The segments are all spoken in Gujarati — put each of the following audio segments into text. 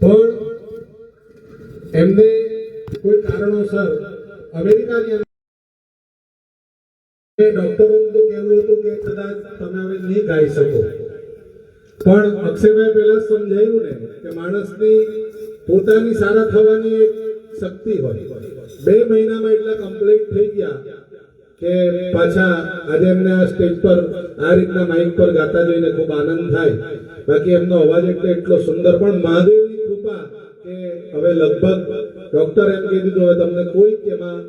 પણ એમને કોઈ કારણોસર અમેરિકાની અંદર ડોક્ટરોનું કહેવું હતું કે કદાચ તમે હવે નહીં ગાઈ શકો. પણ અક્ષયભાઈ પહેલા સમજાયું ને કે માણસની પોતાની સારા થવાની એક શક્તિ હોય. બે મહિનામાં એટલા કમ્પ્લીટ થઈ ગયા કે પાછા આજે એમને આ સ્ટેજ પર આ રીતના માઇક પર ગાતા જોઈને ખૂબ આનંદ થાય. બાકી એમનો અવાજ એટલે એટલો સુંદર, પણ મહાદેવની કૃપા કે હવે લગભગ ડોક્ટર એમ કહી દીધું, હવે તમને કોઈ એમાં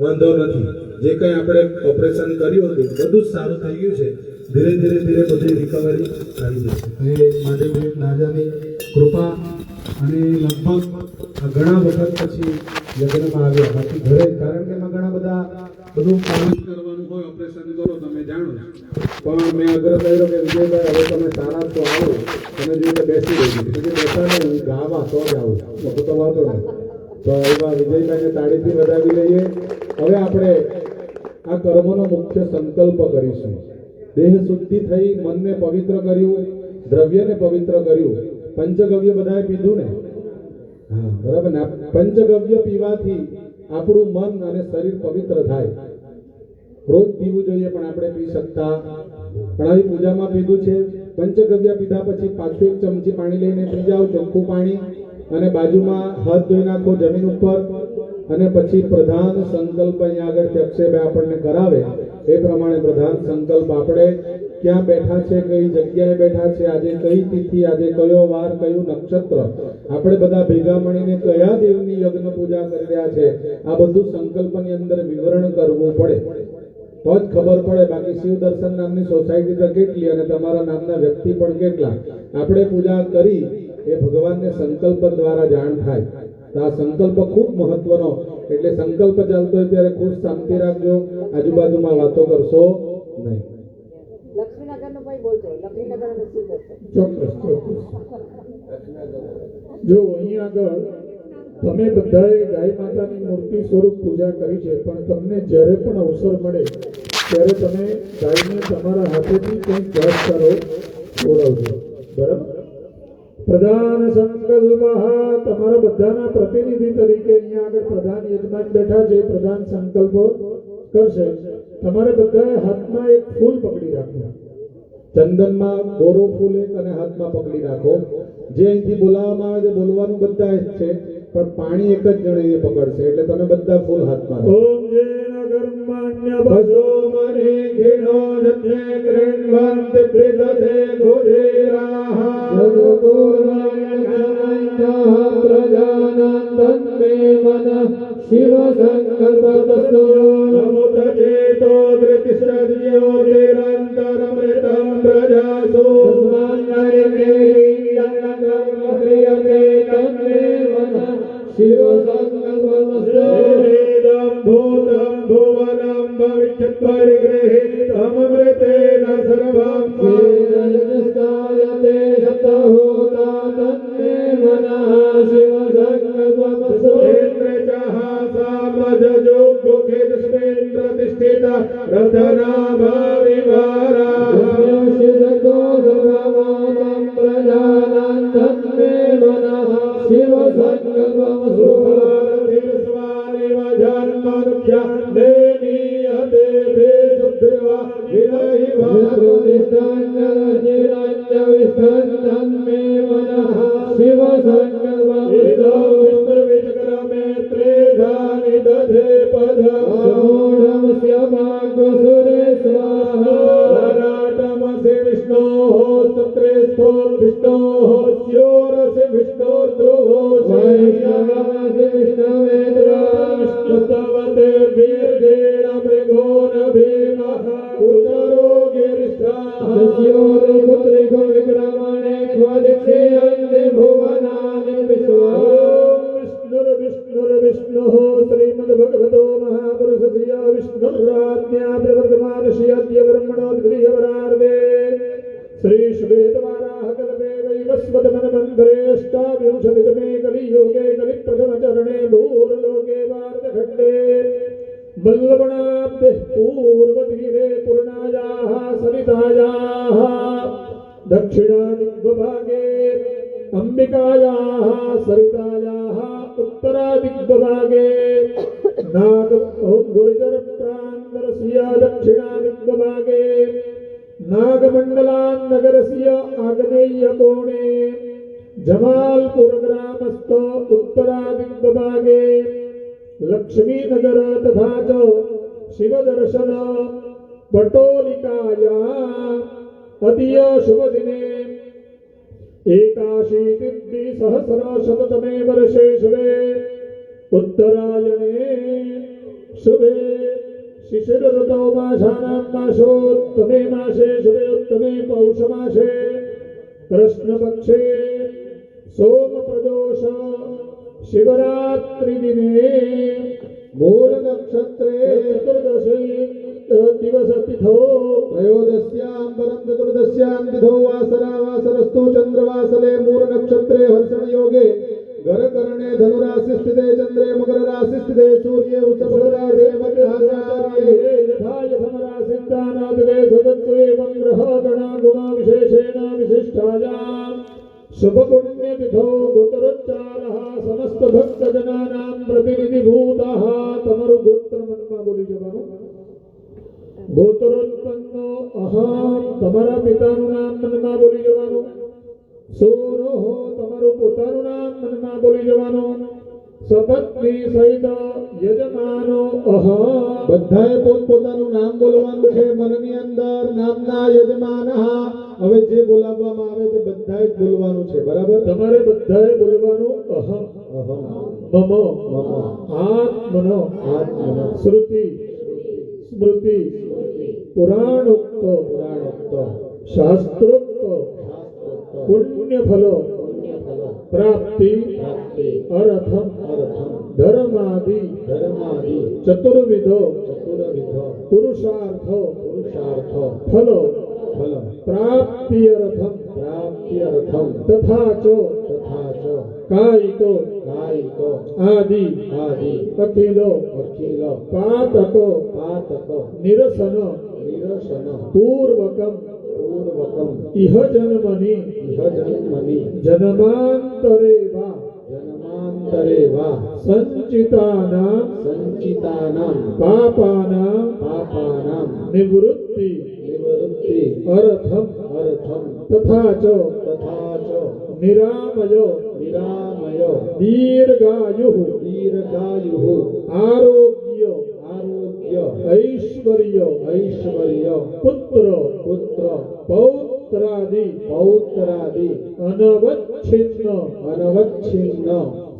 વાંધો નથી. જે કંઈ આપણે ઓપરેશન કર્યું હતું, બધું જ સારું થઈ ગયું છે. ધીરે ધીરે ધીરે બધી રિકવરી આવી જશે. એ મહાદેવની રાજાની કૃપા અને લગભગ ઘણા વખત પછી લગ્નમાં આવ્યા. બાકી ઘરે, કારણ કે એમાં ઘણા બધા બધું કામ કરવાનું હોય ઓપરેશન કરો, તમે જાણો. પણ મેં આગ્રહ કર્યો કે વિજયભાઈ, હવે તમે સારા તો આવો તમે જે રીતે બેસી રહી પછી બેસા હું ગાવા તો જ આવું. બધું તો વાંધો નહીં. તો એવા વિજયભાઈને તાળીથી વધાવી લઈએ. હવે આપણે આ કર્મનો મુખ્ય સંકલ્પ કરીશું. દેહ શુદ્ધિ થઈ, મનને પવિત્ર કર્યું, દ્રવ્યને પવિત્ર કર્યું. પંચગવ્ય બધાએ પીધું ને? હા, બરાબર ને? પંચગવ્ય પીવાથી આપણું મન અને શરીર પવિત્ર થાય. રોજ પીવું જોઈએ પણ આપણે પી શકતા. પણ આવી પૂજામાં પીધું છે. પંચગવ્ય પીધા પછી પાછું એક ચમચી પાણી લઈને પી જાઓ ચોખ્ખું પાણી. અને બાજુમાં હાથ ધોઈ નાખો જમીન ઉપર. અને પછી પ્રધાન સંકલ્પ અહીંયા આગળ અક્ષયભાઈ આપણને કરાવે. એ પ્રમાણે પ્રધાન સંકલ્પ આપણે ક્યાં બેઠા છે, કઈ જગ્યાએ બેઠા છે, આજે કઈ તિથિ, આજે કયો વાર, કયું નક્ષત્ર? આપણે બધા ભેગા મળીને કયા દેવની યજ્ઞ પૂજા કરી રહ્યા છે? આ બધું સંકલ્પની અંદર વિવરણ કરવું પડે. તો જ ખબર પડે બાકી શિવ દર્શન નામની સોસાયટી તો કેટલી અને તમારા નામના વ્યક્તિ પણ કેટલા. આપણે પૂજા કરી એ ભગવાનને સંકલ્પ દ્વારા જાણ થાય. તો આ સંકલ્પ ખૂબ મહત્વનો. એટલે સંકલ્પ ચાલતો હોય ત્યારે ખૂબ શાંતિ રાખજો. આજુબાજુમાં વાતો કરશો નહીં લક્ષ્મીનગરનું ભાઈ બોલજો લક્ષ્મીનગર અને શિવ દર્શન ચોક્કસ ચોક્કસ. જો તમે બધાએ ગાય માતાની મૂર્તિ સ્વરૂપ પૂજા કરી છે, પણ તમને જ્યારે પણ અવસર મળે, ત્યારે તમે ગાયને તમારા હાથેથી કંઈક ચારો ખવડાવજો બરાબર? પ્રધાન સંકલ્પ તમારા બધાના પ્રતિનિધિ તરીકે અહીંયા આગળ પ્રધાન યજમાન બેઠા છે, પ્રધાન સંકલ્પ કરશે. તમારે બધાએ હાથમાં એક ફૂલ પકડી રાખવું. ચંદનમાં બોરો ફૂલ એક અને હાથમાં પકડી રાખો જે અહીંથી બોલાવવામાં આવે છે બોલવાનું બધા જ છે પણ પાણી એક જ જણે પકડશે એટલે તમે બધા ફૂલ હાથમાં ઓમ જેન કર્માણ્ય ભજો મને ઘેણો જતે ક્રેણવંત પ્રિદતે ગોધેરાહ શિવ સંકલ્પસ્તો નમોત ચેતો ધૃતિસદ્યો નિરંતરમૃતમ પ્રજાસો શિવ સંકલ્પસ્તો બ્રહ્મા ઋષિ અદ્ય બ્રહ્મણોદ્ગૃહ્યવરાર્વે શ્રી શ્વેતવારાહકલ્પે વૈવસ્વતમનમંધરેષ્ટાવિંશતિતમે કલિયુગે કલિપ્રથમચરણે ભૂર્લોકે વાર્તખંડે વલ્લવણાબ્ધિ પૂર્વધીરે પૂર્ણાયાઃ સવિતાયાઃ દક્ષિણાદિગ્વભાગે અંબિકાયાઃ સરિતાયાઃ ઉત્તરાદિગ્વભાગે નાગ ઓમ ગુરુજર પ્રાણ नगरस्य दक्षिणादिग्भागे नागमण्डलान्नगरस्य आग्नेयकोणे जमाल्पुरग्रामस्थ उत्तरादिग्भागे लक्ष्मीनगर तथा च शिवदर्शन पटोलिकाया अतीय शुभदिने एकाशीतिद्विसहस्रशततमे वर्षे शुभे उत्तरायणे शुभे शिशिरऋतौ मासानां मासोत्तमे मासे शुभे उत्तमे पौषमासे कृष्णपक्षे सोमप्रदोष शिवरात्रिदिने મૂળ નક્ષત્રે चतुर्दशी दिवसतिथौ त्रयोदश्यां परं चतुर्दश्यां तिथौ वासरा वासरस्तु चन्द्रवासले मूल नक्षत्रे हर्षण योगे घरकर्णे धनुराशि स्थिते चन्द्रे मकर નામ બોલવાનું છે મનની અંદર નામના યજમાન હવે જે બોલાવવામાં આવે તે બધાએ જ બોલવાનું છે બરાબર? તમારે બધાએ બોલવાનું અહમ. અહમ. મમો. મમ. આત્મનો. આત્મનો. શ્રુતિ સ્મૃતિ. પુરાણોક્ત. પુરાણોક્ત. શાસ્ત્રોક્ત. પુણ્ય ફલો પ્રાપ્તિ. પ્રાપ્તિ. અરથમ. અર્થમ. ધર્માદિ ધર્માદિ ચતુર્વિધો ચતુર્વિધો પુરુષાર્થો પુરુષાર્થો ફલો ફલ પ્રાપ્તિયર્થમ પ્રાપ્ત્યર્થમ તથા ચો તથા ચો કાયિકો કાયિકો આદિ આદિ અખિલો અખિલો પાતકો પાતકો નિરસનો નિરસનો પૂર્વકમ પૂર્વકમ ઇહ જન્મની ઇહ જન્મની જન્માંતરે વા જન્માંતરે વા સંચિતાનાં સંચિતાનામ પાપાનાં પાપાનામ નિવૃત્તિ નિવૃત્તિ અર્થમ અર્થમ તથા ચ તથા ચ નિરામયો નિરામયો દીર્ઘાયુ દીર્ઘાયુ આરોગ્ય આરોગ્ય ઐશ્વર્ય ઐશ્વર્ય પુત્ર પુત્ર પૌત્રાદિ પૌત્રાદિ અનવચ્છિન્ન અનવચ્છિન્ન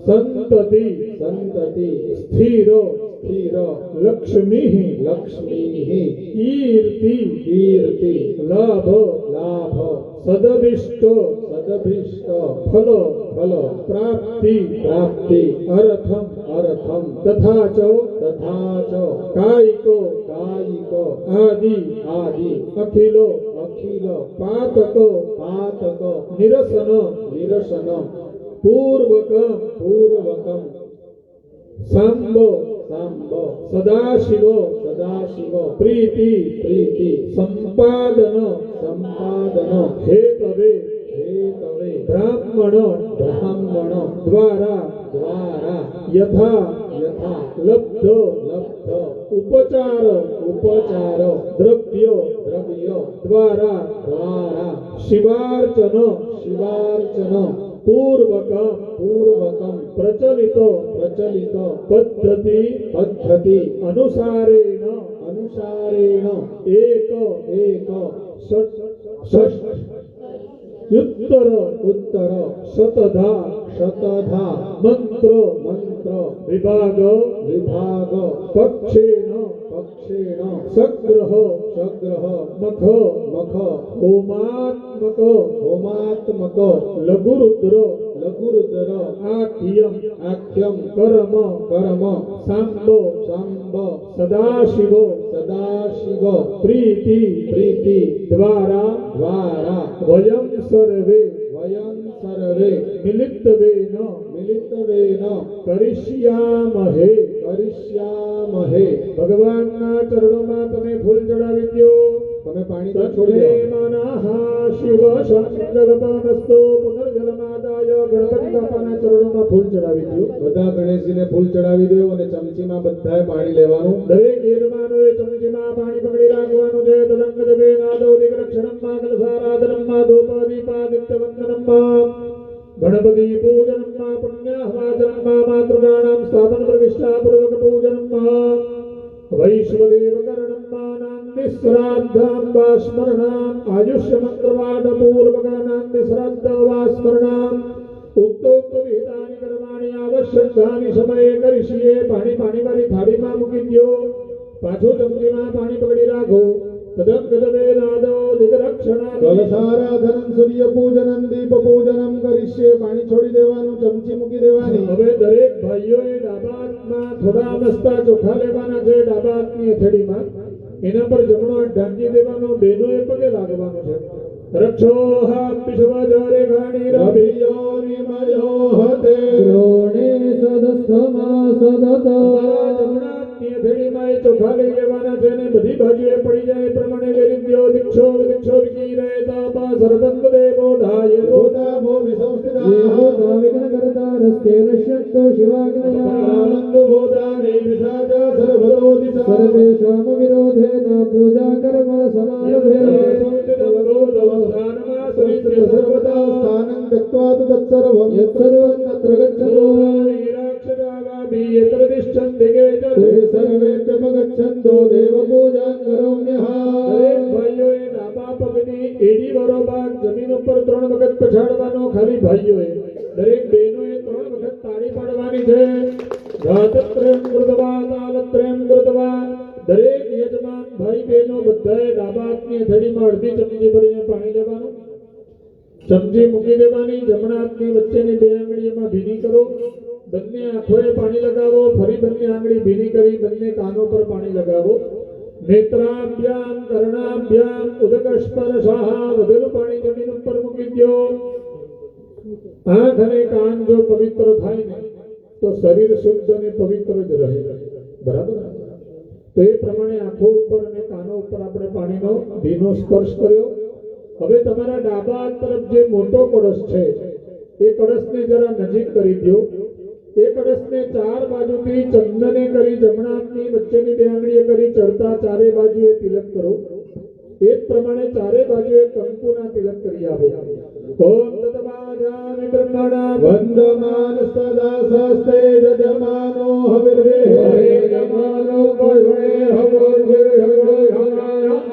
સંતતિ સંતતિ સ્થિરો સ્થિર લક્ષ્મી લક્ષ્મી કીર્તિ કીર્તિ લાભ લાભ સદભિષ્ટ સદભિષ્ટ ફલ ફલ પ્રાપ્તિ પ્રાપ્તિ અર્થમ અર્થમ તથા ચ તથા ચ કાયિકો કાયિકો આદિ આદિ અખિલો અખિલ પાતક પાતક નિરસન નિરસન પૂર્વક પૂર્વકમ સાંબ સાંબ સદાશિવ સદાશિવ પ્રીતિ પ્રીતિ સંપાદન સંપાદન હેતવે હેતવે બ્રાહ્મણ બ્રાહ્મણ દ્વારા દ્વારા યથા યથા લબ્ધ લબ્ધ ઉપચાર ઉપચાર, દ્રવ્ય દ્રવ્ય, દ્વારા દ્વારા. શિવાર્ચન શિવાર્ચન. પૂર્વક પૂર્વકમ. પ્રચલિત પ્રચલિત. પદ્ધતિ પદ્ધતિ. અનુસારેણ અનુસારેણ. એક એક. ઉત્તર ઉત્તર. શતધા શતધા. મંત્ર મંત્ર. વિભાગ વિભાગ પક્ષેણ પક્ષેણ સગ્રહ સગ્રહ મખ મખ હોમાત્મક હોમાત્મક લઘુરુદ્ર લઘુરુદ્ર આખ્યમ આખ્યમ કર્મ કર્મ સાંબ સાંબ સદાશિવ સદાશિવ પ્રીતિ પ્રીતિ દ્વારા દ્વારા વયમ સર્વે વયં સર્વે મિલિતવેન મિલિતવેન કરિષ્યામહે કરિષ્યામહે ભગવાનના ચરણોમાં તમે ફૂલ ચડાવી દો તમે પાણી છોડી દો ફૂલ ચડાવી દો બધા ગણેશજીને ફૂલ ચડાવી દો અને ચમચીમાં બધાએ પાણી લેવાનું. દરેક યજમાનોએ ચમચીમાં પાણી પકડી રાખવાનું છે. તદંગ દવે નાદો દિગ્રક્ષણમમાં કલસારાધનમમાં ધૂપદીપાદિત્ય વંદનમમાં ગણપતિ પૂજનમમાં પુણ્યાહવાચનમમાં માતૃગાણામ સ્થાપન પ્રતિષ્ઠા પૂર્વક પૂજનમમાં વૈશ્વદેવ કરણમ માનાંતિ શ્રાદ્ધામ વા સ્મરણામ આયુષ્ય મંત્રવાદ પૂર્વકાનાંતિ શ્રાદ્ધ વા સ્મરણામ ઉક્તોક્ત વિહિતાની કર્માણી આવશ્યકાની સમયે કરીશીએ પાણી પાણી વાળી થાળીમાં મૂકી દ્યો પાછું ચમચીમાં પાણી પકડી રાખો કલસારાધનમ સૂર્ય પૂજનમ દીપ પૂજનમ કરીશે પાણી છોડી દેવાનું ચમચી મૂકી દેવાની હવે દરેક ભાઈઓએ ડાબા હાથમાં થોડા મસ્તા ચોખા લેવાના છે ડાબા હાથની અથડીમાં એના પર જમણો હાથ ઢાંકી દેવાનો એ પગે લાગવાનો છે. રક્ષો હાથ વિશ્વ જરે ઘાણી રવિયો નિમયો હતે દ્રોણે સદસ્થમા સદત. જમણા હાથની હથેળીમાં એ ચોખા લઈ લેવાના છે અને બધી બાજુએ પડી જાય એ પ્રમાણે વેરી દ્યો દીક્ષો દીક્ષો વિકી રહે તાપા સર્વંગ દેવો ધાય ભૂતા ભો વિસંસ્થિતા આનંદ ભૂતાને વિષાજા સર્વતો દિશા સર્વેષામ વિરોધેન પૂજા કર્મ સમારભે સર્વતા સ્થાનં ગત્વા તુ યત્સર્વં તત્ર ગચ્છતો તે પાણી લેવાનું? ચમચી મૂકી દેવાની, જમણા હાથની વચ્ચેની બે આંગળીમાં ભીની કરો. બંને આંખોએ પાણી લગાવો, ફરી બંને આંગળી ભીની કરી બંને કાનો પર પાણી લગાવો. નેત્રાભ્યામ કર્ણાભ્યામ ઉદક સ્પર્શાહ વધેલું પાણી જમીન ઉપર મૂકી દો આંખ અને કાન જો પવિત્ર થાય ને, તો શરીર શુદ્ધ અને પવિત્ર જ રહે. બરાબર? તો એ પ્રમાણે આંખો ઉપર અને કાનો ઉપર આપણે પાણીનો ભીનો સ્પર્શ કર્યો. હવે તમારા ડાબા તરફ જે મોટો કળશ છે એ કળશને જરા નજીક કરી દો એ કળશને ચાર બાજુથી ચંદને કરી જમણા હાથની વચ્ચેની બે આંગળીએ કરી ચડતા ચારે બાજુએ તિલક કરો. એ જ પ્રમાણે ચારે બાજુએ કંકુના તિલક કરી આવો. ઓમ તત્વાજામિ બ્રહ્મણા વંદમાન સદા સસ્તે જજમાનો હવિર્વે જમાનો ભજે હવો વિષ્ણુ ગંભીર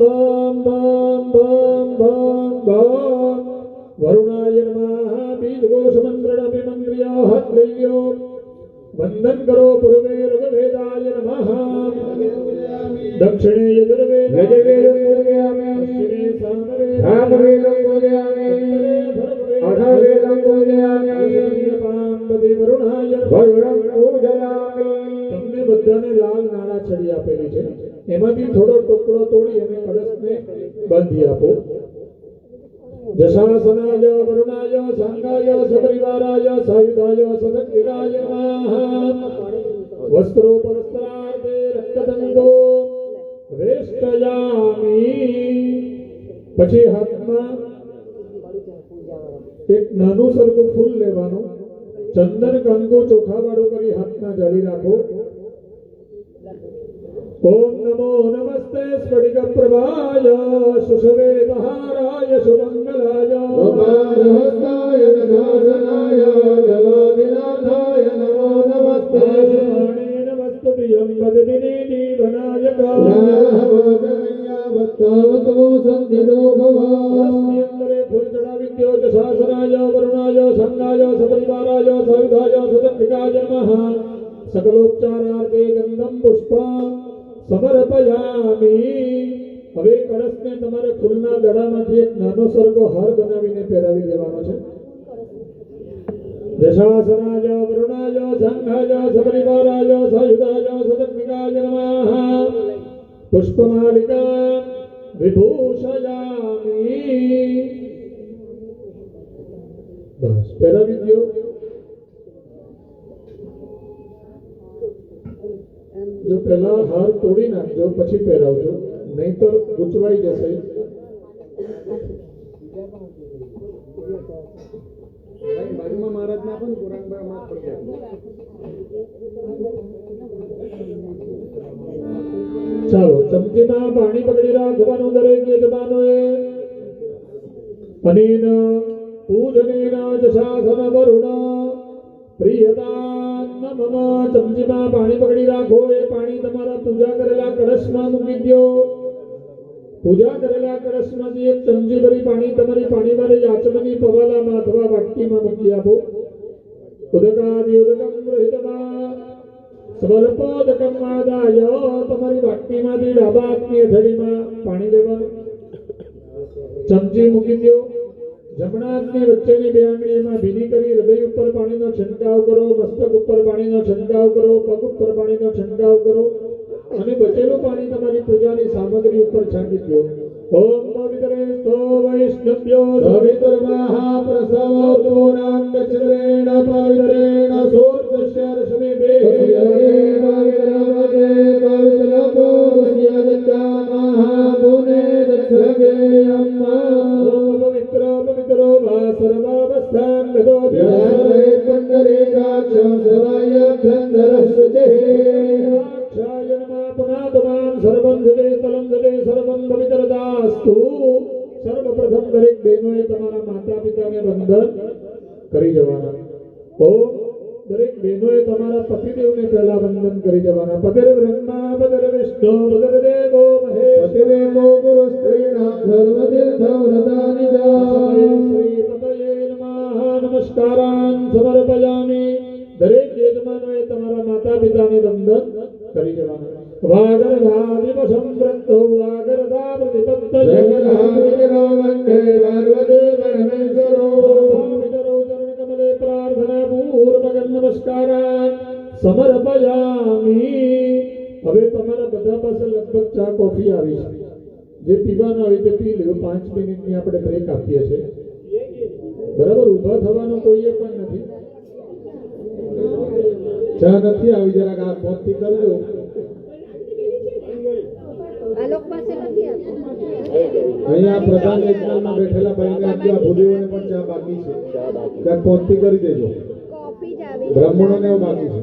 ભમ ભમ ભમ ભમ ભમ વરુણાય નમઃ બીજ ઘોષ મંત્રણમિ મંત્ર્ય હાથ લઈ લ્યો વંદન કરો પૂર્વે ઋગ્વેદાય નમઃ દક્ષિણે યજુર્વેદ યજુર્વેદં પૂજયામિ. પશ્ચિમે સામવેદ સામવેદં પૂજયામિ. અથર્વવેદં પૂજયામિ. પામ્બતિ વરુણાય નમઃ. વરુણં પૂજયામિ. તમને બધાને લાલ નાળા છડી આપેલી છે એમાંથી થોડો ટુકડો તોડી અને કળશને બાંધી આપો. જશાસનાય વરુણાય, સાંગાય, સપરિવારાય, સાયુધાય સદક્તિરાય નમઃ. વસ્ત્રો પરસ્પરાર્થે રક્તદંડો વેષ્ટયામિ. પછી હાથમાં એક નાનું સરખું ફૂલ લેવાનું. ચંદન કંકુ ચોખા વાળું કરી હાથમાં જાળી રાખો. ఓం నమో నమస్తే స్ఫటిక ప్రభాయ సుషవే మహారాయ సుమంగళాయ ఉపారహస్తాయ నాశనాయ జలాదినాథాయ నమో నమస్తే. నమస్తు ప్రియం పద్మిని జీవనాయక వత్తావతమో సంధిలో భవాస్మిందరే ఫుల్తడా విద్యోజ శాసనాయ వరుణాయ సంఘాయ సపరివారాయ గంధం పుష్పా. સમર્પયામિ હવે કળશને તમારે ફૂલના દડામાંથી એક નાનો સરખો હાર બનાવીને પહેરાવી દેવાનો છે. દશાસનાય, વરુણાય સંઘાય સપરિવારાય સયુધાય સુદંતિકાય નમઃ. પુષ્પમાલિકા, વિભૂષયામી. બસ, પહેરાવી દ્યો. જો પહેલા હાર તોડી નાખજો પછી પહેરાવજો નહીતર ગુચવાઈ જશે. બાજુમાં મહારાજને આપો ને માફ કરી ચાલો ચમચીમાં પાણી પકડી રાખવાનું દરેક યજમાનોએ. અનેન પૂજનેન જ શાસન વરુણ પ્રિયતા ચમચીમાં પાણી પકડી રાખો. એ પાણી તમારા પૂજા કરેલા કળશમાં મૂકી દો પૂજા કરેલા કળશમાંથી એક ચમચી ભરી પાણી તમારી પાણી મારી આચમની પવાલામાં અથવા વાટકીમાં મૂકી આપો. ઉદકાદિ ઉદકમ રહિતમાં સ્વલ્પોદકમ આદાય. તમારી વાટકીમાંથી ડાબા હાથની અથડીમાં પાણી લેવાનું ચમચી મૂકી દો જમણા હાથની વચ્ચેની બે આંગળીમાં ભીની કરી હૃદય ઉપર પાણીનો છંટકાવ કરો મસ્તક ઉપર પાણીનો છંટકાવ કરો પગ ઉપર પાણીનો છંટકાવ કરો અને બચેલું પાણી તમારી પૂજાની સામગ્રી ઉપર છાંટી દો. ઓમ પવિત્રે સ્તો વૈષ્ણવ્યો પવિત્રમહાપ્રસવોનામ દક્ષિણેન પવિત્રેણ સોર્દસ્ય રશ્મિભે. ઓમ પવિત્ર પવિત્રો વા સર્વાવસ્થાન ગતો ક્ષાય નમઃ પુનાતમાન સર્વં જલે તલં જલે સર્વં પવિત્રદાસ્તુ સર્વપ્રથમ દરેક બહેનોએ તમારા માતા પિતાને વંદન કરી જવાના ઓમ દરેક બહેનોએ તમારા પતિદેવને પહેલા વંદન કરી જવાના પતિર બ્રહ્મા પતિર વિષ્ણુ પતિર દેવો મહેશ. શ્રી પતયે નમઃ. નમસ્કારાન સમર્પયામિ. દરેક યજમાનોએ તમારા માતા પિતાને વંદન કરી જવાના વાગરધાવિવ સંવૃત્તો વાગરધા પ્રતિપત્ત જગન્નાથિતરો કોફી આવી. છે જે પીવાનું આવી તે પી લ્યો પાંચ મિનિટની આપણે બ્રેક આપીએ છીએ. બરાબર? ઊભા થવાનો કોઈએ પણ નથી. ચા નથી આવી? જરાક આ પોતથી કરજો આ લોકો પાસે નથી આવતું. અહીંયા પ્રધાન યજમાનમાં બેઠેલા ભાઈને આપજો આ ભૂદેવોને પણ ચા બાકી છે. ત્યાં પોતથી કરી દેજો. કોફી જ બ્રાહ્મણોને બાકી છે.